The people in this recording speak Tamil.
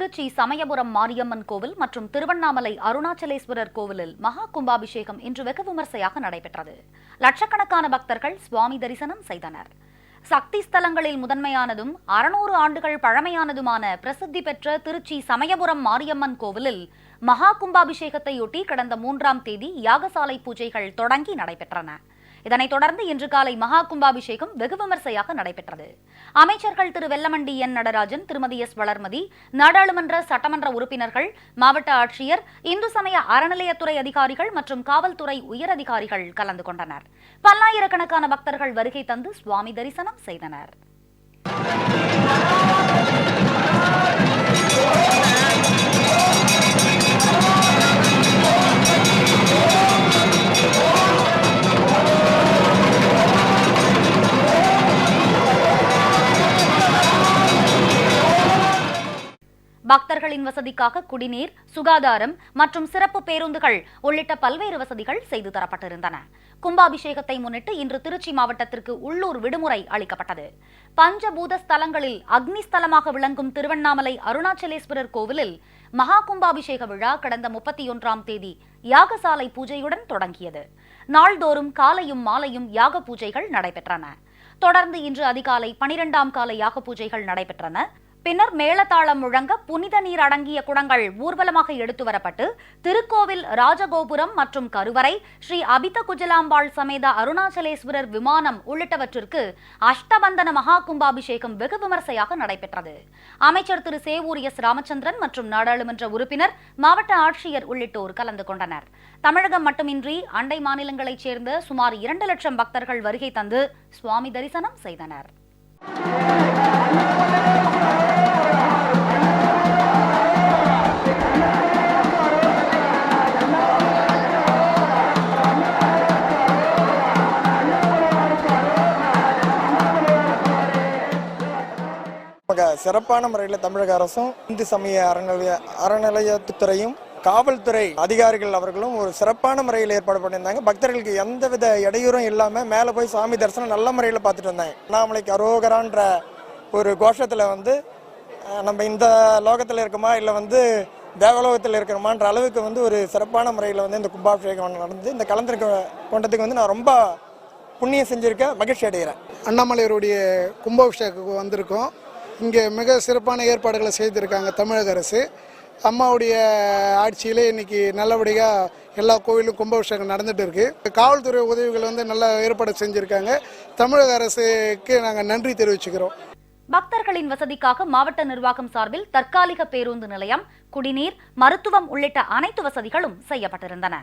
திருச்சி சமயபுரம் மாரியம்மன் கோவில் மற்றும் திருவண்ணாமலை அருணாச்சலேஸ்வரர் கோவிலில் மகா கும்பாபிஷேகம் இன்று வெகு விமர்சையாக நடைபெற்றது. லட்சக்கணக்கான பக்தர்கள் சுவாமி தரிசனம் செய்தனர். சக்தி ஸ்தலங்களில் முதன்மையானதும் அறுநூறு ஆண்டுகள் பழமையானதுமான பிரசித்தி பெற்ற திருச்சி சமயபுரம் மாரியம்மன் கோவிலில் மகா கும்பாபிஷேகத்தையொட்டி கடந்த மூன்றாம் தேதி யாகசாலை பூஜைகள் தொடங்கி நடைபெற்றன. இதனைத் தொடர்ந்து இன்று காலை மகா கும்பாபிஷேகம் வெகு விமர்சையாக நடைபெற்றது. அமைச்சர்கள் திரு வெல்லமண்டி என். நடராஜன் திருமதி எஸ். வளர்மதி நாடாளுமன்ற சட்டமன்ற உறுப்பினர்கள் மாவட்ட ஆட்சியர் இந்து சமய அறநிலையத்துறை அதிகாரிகள் மற்றும் காவல்துறை உயரதிகாரிகள் கலந்து கொண்டனர். பல்லாயிரக்கணக்கான பக்தர்கள் வருகை தந்து சுவாமி தரிசனம் செய்தனர். பக்தர்களின் வசதிக்காக குடிநீர் சுகாதாரம் மற்றும் சிறப்பு பேருந்துகள் உள்ளிட்ட பல்வேறு வசதிகள் செய்து தரப்பட்டிருந்தன. கும்பாபிஷேகத்தை முன்னிட்டு இன்று திருச்சி மாவட்டத்திற்கு உள்ளூர் விடுமுறை அளிக்கப்பட்டது. பஞ்சபூத ஸ்தலங்களில் அக்னி ஸ்தலமாக விளங்கும் திருவண்ணாமலை அருணாச்சலேஸ்வரர் கோவிலில் மகா கும்பாபிஷேக விழா கடந்த முப்பத்தி ஒன்றாம் தேதி யாகசாலை பூஜையுடன் தொடங்கியது. நாள்தோறும் காலையும் மாலையும் யாக பூஜைகள் நடைபெற்றன. தொடர்ந்து இன்று அதிகாலை பனிரெண்டாம் கால யாக பூஜைகள் நடைபெற்றன. பின்னர் மேளதாளம் முழங்க புனித நீர் அடங்கிய குடங்கள் ஊர்வலமாக எடுத்து வரப்பட்டு திருக்கோவில் ராஜகோபுரம் மற்றும் கருவறை ஸ்ரீ அபித குஜலாம்பாள் சமேத அருணாச்சலேஸ்வரர் விமானம் உள்ளிட்டவற்றிற்கு அஷ்டபந்தன மகா கும்பாபிஷேகம் வெகு விமர்சையாக நடைபெற்றது. அமைச்சர் திரு. சேவூர் எஸ். ராமச்சந்திரன் மற்றும் நாடாளுமன்ற உறுப்பினர் மாவட்ட ஆட்சியர் உள்ளிட்டோர் கலந்து கொண்டனர். தமிழகம் மட்டுமின்றி அண்டை மாநிலங்களைச் சேர்ந்த சுமார் இரண்டு லட்சம் பக்தர்கள் வருகை தந்து சுவாமி தரிசனம் செய்தனர். சிறப்பான முறையில் தமிழக அரசும் இந்து சமய அறநிலைய அறநிலையத்துறையும் காவல்துறை அதிகாரிகள் அவர்களும் ஒரு சிறப்பான முறையில் ஏற்பாடு பண்ணியிருந்தாங்க. பக்தர்களுக்கு எந்தவித இடையூறும் இல்லாமல் மேலே போய் சாமி தரிசனம் நல்ல முறையில் பார்த்துட்டு வந்தாங்க. அண்ணாமலைக்கு அரோகரான்ற ஒரு கோஷத்தில் வந்து நம்ம இந்த லோகத்தில் இருக்கோமா இல்லை வந்து தேவலோகத்தில் இருக்கிறோமான்ற அளவுக்கு வந்து ஒரு சிறப்பான முறையில் வந்து இந்த கும்பாபிஷேகம் நடந்து இந்த கலந்திருக்க கொண்டதுக்கு வந்து நான் ரொம்ப புண்ணியம் செஞ்சுருக்கேன் மகிழ்ச்சி அடைகிறேன். அண்ணாமலையருடைய கும்பாபிஷேகத்துக்கு வந்திருக்கோம். இங்கே மிக சிறப்பான ஏற்பாடுகளை செய்திருக்காங்க தமிழக அரசு. அம்மாவுடைய ஆட்சியிலே இன்னைக்கு நல்லபடியாக எல்லா கோவிலும் கும்பாபிஷேகம் நடந்துட்டு இருக்கு. காவல்துறை உதவிகள் வந்து நல்ல ஏற்பாடு செஞ்சுருக்காங்க. தமிழக அரசுக்கு நாங்கள் நன்றி தெரிவிச்சுக்கிறோம். பக்தர்களின் வசதிக்காக மாவட்ட நிர்வாகம் சார்பில் தற்காலிக பேருந்து நிலையம் குடிநீர் மருத்துவம் உள்ளிட்ட அனைத்து வசதிகளும் செய்யப்பட்டிருந்தன.